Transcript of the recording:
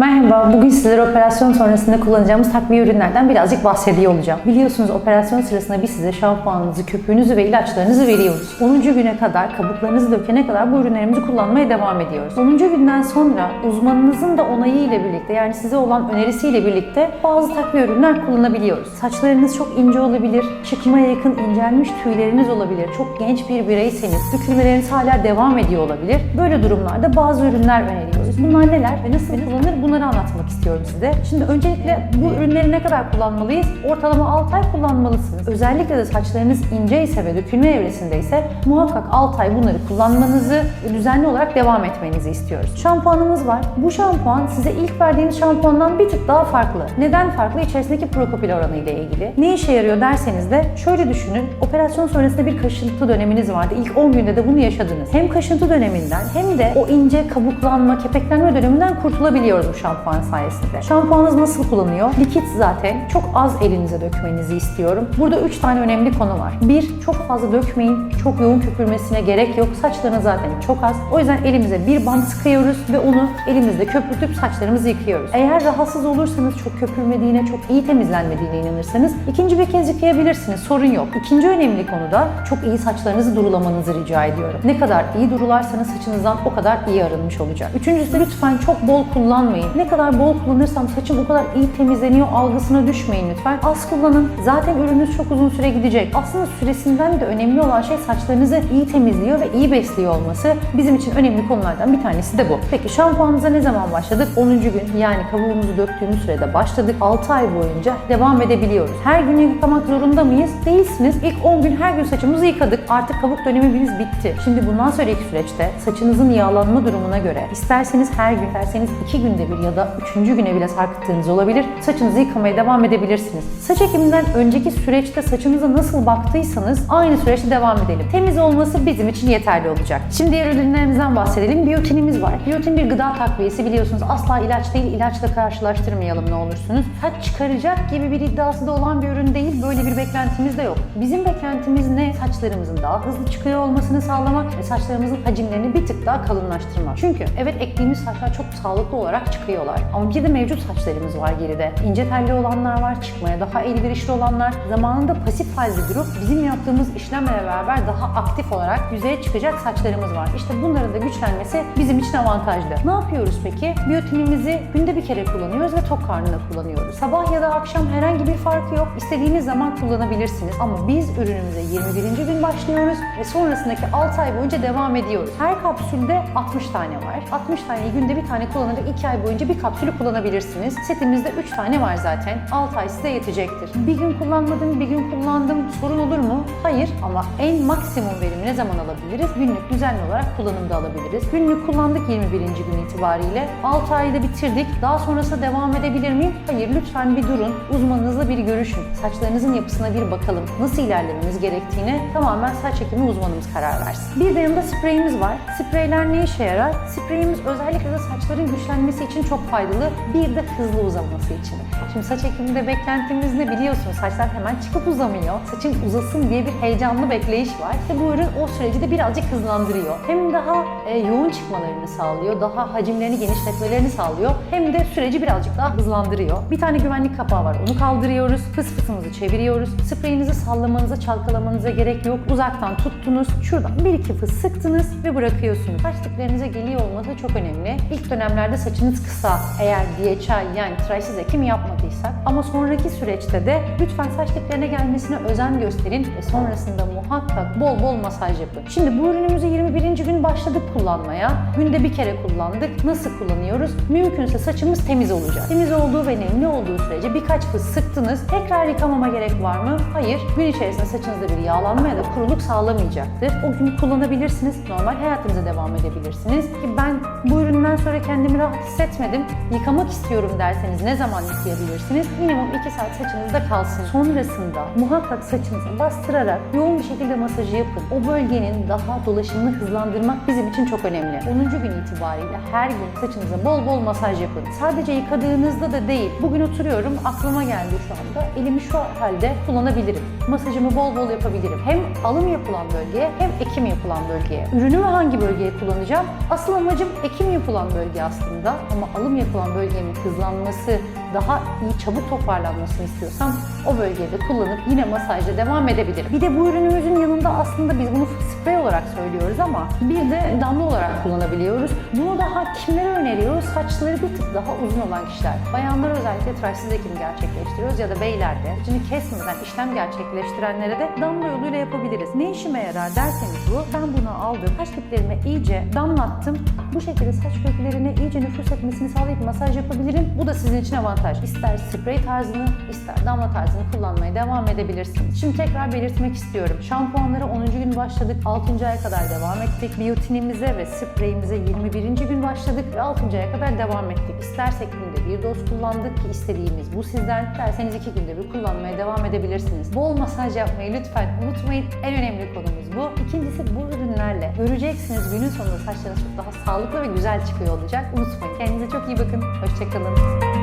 Merhaba, bugün sizlere operasyon sonrasında kullanacağımız takviye ürünlerden birazcık bahsediyor olacağım. Biliyorsunuz operasyon sırasında biz size şampuanınızı, köpüğünüzü ve ilaçlarınızı veriyoruz. 10. güne kadar, kabuklarınızı dökene kadar bu ürünlerimizi kullanmaya devam ediyoruz. 10. günden sonra uzmanınızın da onayı ile birlikte yani size olan önerisiyle birlikte bazı takviye ürünler kullanabiliyoruz. Saçlarınız çok ince olabilir, çıkmaya yakın incelmiş tüyleriniz olabilir, çok genç bir bireyseniz, dökülmeleriniz hala devam ediyor olabilir. Böyle durumlarda bazı ürünler öneriyoruz. Bunlar neler ve nasıl kullanılır bunları anlatmak istiyorum size. Şimdi öncelikle bu ürünleri ne kadar kullanmalıyız? Ortalama 6 ay kullanmalısınız. Özellikle de saçlarınız ince ise ve dökülme evresindeyse muhakkak 6 ay bunları kullanmanızı düzenli olarak devam etmenizi istiyoruz. Şampuanımız var. Bu şampuan size ilk verdiğimiz şampuandan bir tık daha farklı. Neden farklı? İçerisindeki prokopil oranı ile ilgili. Ne işe yarıyor derseniz de şöyle düşünün. Operasyon sonrasında bir kaşıntı döneminiz vardı. İlk 10 günde de bunu yaşadınız. Hem kaşıntı döneminden hem de o ince kabuklanma, kepeklenme döneminden kurtulabiliyoruz bu şampuan sayesinde. Şampuanınız nasıl kullanıyor? Likit zaten. Çok az elinize dökmenizi istiyorum. Burada 3 tane önemli konu var. Bir, çok fazla dökmeyin. Çok yoğun köpürmesine gerek yok. Saçlarınız zaten çok az. O yüzden elimize bir bant sıkıyoruz ve onu elimizde köpürtüp saçlarımızı yıkıyoruz. Eğer rahatsız olursanız çok köpürmediğine, çok iyi temizlenmediğine inanırsanız ikinci bir kez yıkayabilirsiniz. Sorun yok. İkinci önemli konu da çok iyi saçlarınızı durulamanızı rica ediyorum. Ne kadar iyi durularsanız saçınızdan o kadar iyi arınmış olacak. Üçüncüsü lütfen çok bol kullanmayın. Ne kadar bol kullanırsam saçım o kadar iyi temizleniyor algısına düşmeyin lütfen. Az kullanın. Zaten ürününüz çok uzun süre gidecek. Aslında süresinden de önemli olan şey saçlarınızı iyi temizliyor ve iyi besliyor olması. Bizim için önemli konulardan bir tanesi de bu. Peki şampuanımıza ne zaman başladık? 10. gün yani kabuğumuzu döktüğümüz sürede başladık. 6 ay boyunca devam edebiliyoruz. Her gün yıkamak zorunda mıyız? Değilsiniz. İlk 10 gün her gün saçımızı yıkadık. Artık kabuk dönemimiz bitti. Şimdi bundan sonraki süreçte saçınızın yağlanma durumuna göre isterseniz her gün, isterseniz 2 günde bir ya da 3. güne bile sarkıttığınız olabilir. Saçınızı yıkamaya devam edebilirsiniz. Saç ekiminden önceki süreçte saçınıza nasıl baktıysanız aynı süreçte devam edelim. Temiz olması bizim için yeterli olacak. Şimdi diğer ürünlerimizden bahsedelim. Biyotinimiz var. Biyotin bir gıda takviyesi biliyorsunuz. Asla ilaç değil. ilaçla karşılaştırmayalım ne olursunuz. Saç çıkaracak gibi bir iddiası da olan bir ürün değil. Böyle bir beklentimiz de yok. Bizim beklentimiz ne? Saçlarımızın daha hızlı çıkıyor olmasını sağlamak ve saçlarımızın hacimlerini bir tık daha kalınlaştırmak. Çünkü evet ektiğimiz saçlar çok sağlıklı olarak çıkıyorlar. Ama bir de mevcut saçlarımız var geride. İnce telli olanlar var, çıkmaya daha elverişli olanlar. Zamanında pasif halde durup bizim yaptığımız işlemle beraber daha aktif olarak yüzeye çıkacak saçlarımız var. İşte bunların da güçlenmesi bizim için avantajlı. Ne yapıyoruz peki? Biyotinimizi günde bir kere kullanıyoruz ve tok karnına kullanıyoruz. Sabah ya da akşam herhangi bir farkı yok. İstediğiniz zaman kullanabilirsiniz. Ama biz ürünümüze 21. gün başlıyoruz ve sonrasındaki 6 ay boyunca devam ediyoruz. Her kapsülde 60 tane var. 60 taneyi günde bir tane kullanarak 2 ay boyunca bir kapsülü kullanabilirsiniz. Setimizde 3 tane var zaten. 6 ay size yetecektir. Bir gün kullanmadım, bir gün kullandım. Sorun olur mu? Hayır ama en maksimum verimi ne zaman alabiliriz? Günlük düzenli olarak kullanımda alabiliriz. Günlük kullandık 21. gün itibariyle. 6 ayda bitirdik. Daha sonrasında devam edebilir miyim? Hayır lütfen bir durun. Uzmanınızla bir görüşün. Saçlarınızın yapısına bir bakalım. Nasıl ilerlememiz gerektiğine tamamen saç ekimi uzmanımız karar versin. Bir de yanında spreyimiz var. Spreyler ne işe yarar? Spreyimiz özellikle de saçların güçlenmesi için çok faydalı. Bir de hızlı uzaması için. Şimdi saç ekiminde beklentimiz ne biliyorsunuz? Saçlar hemen çıkıp uzamıyor. Saçın uzasın diye bir heyecanlı bekleyiş var. İşte bu ürün o süreci de birazcık hızlandırıyor. Hem daha e, yoğun çıkmalarını sağlıyor, daha hacimlerini genişletmelerini sağlıyor. Hem de süreci birazcık daha hızlandırıyor. Bir tane güvenlik kapağı var. Onu kaldırıyoruz. Fıs fısımızı çeviriyoruz. Spreyinizi sallamanıza, çalkalamanıza gerek yok. Uzaktan tuttunuz. Şuradan bir iki fıs sıktınız ve bırakıyorsunuz. Saç diplerinize geliyor olması çok önemli. İlk dönemlerde saçınız kısa. Eğer DHI yani tıraşsız ekim yapmadıysak ama sonraki süreçte de lütfen saç diplerine gelmesine özen gösterin ve sonrasında muhakkak bol bol masaj yapın. Şimdi bu ürünümüzü 21. gün başladık kullanmaya. Günde bir kere kullandık. Nasıl kullanıyoruz? Mümkünse saçımız temiz olacak. Temiz olduğu ve nemli olduğu sürece birkaç fıs sıktınız. Tekrar yıkamama gerek var mı? Hayır. Gün içerisinde saçınızda bir yağlanma ya da kuruluk sağlamayacaktır. O gün kullanabilirsiniz. Normal hayatınıza devam edebilirsiniz. Ki ben bu üründen sonra kendimi rahat hissetmedim. Yıkamak istiyorum derseniz ne zaman yıkayabilirsiniz? Minimum 2 saat saçınızda kalsın. Sonrasında muhakkak saçınıza bastırarak yoğun bir şekilde masajı yapın. O bölgenin daha dolaşımını hızlandırmak bizim için çok önemli. 10. gün itibariyle her gün saçınıza bol bol masaj yapın. Sadece yıkadığınızda da değil. Bugün oturuyorum aklıma geldi şu anda. Elimi şu halde kullanabilirim. Masajımı bol bol yapabilirim. Hem alım yapılan bölgeye hem ekim yapılan bölgeye. Ürünümü hangi bölgeye kullanacağım? Asıl amacım ekim yapılan bölge aslında ama alım yapılan bölgemin hızlanması, daha iyi çabuk toparlanmasını istiyorsam o bölgede kullanıp yine masajla devam edebilirim. Bir de bu ürünümüzün yanında aslında biz bunu sprey olarak söylüyoruz ama bir de damla olarak kullanabiliyoruz. Bunu daha kimlere öneriyoruz? Saçları bir tık daha uzun olan kişiler. Bayanlar özellikle tıraşsız ekim gerçekleştiriyoruz ya da beylerde saçını kesmeden işlem gerçekleştirenlere de damla yoluyla yapabiliriz. Ne işime yarar derseniz bu, ben bunu aldım, saç diplerime iyice damlattım. Bu şekilde saç köklerine iyice nüfus etmesini sağlayıp masaj yapabilirim. Bu da sizin için avantaj. İster sprey tarzını, ister damla tarzını kullanmaya devam edebilirsiniz. Şimdi tekrar belirtmek istiyorum. Şampuanlara 10. gün başladık, 6. aya kadar devam ettik. Biyotinimize ve spreyimize 21. gün başladık ve 6. aya kadar devam ettik. İstersek günde bir doz kullandık ki istediğimiz bu sizden. İsterseniz 2 günde bir kullanmaya devam edebilirsiniz. Bol masaj yapmayı lütfen unutmayın. En önemli konumuz bu. İkincisi bu ürünlerle göreceksiniz günün sonunda saçlarınız çok daha sağlıklı ve güzel çıkıyor olacak. Unutmayın. Kendinize çok iyi bakın. Hoşçakalın.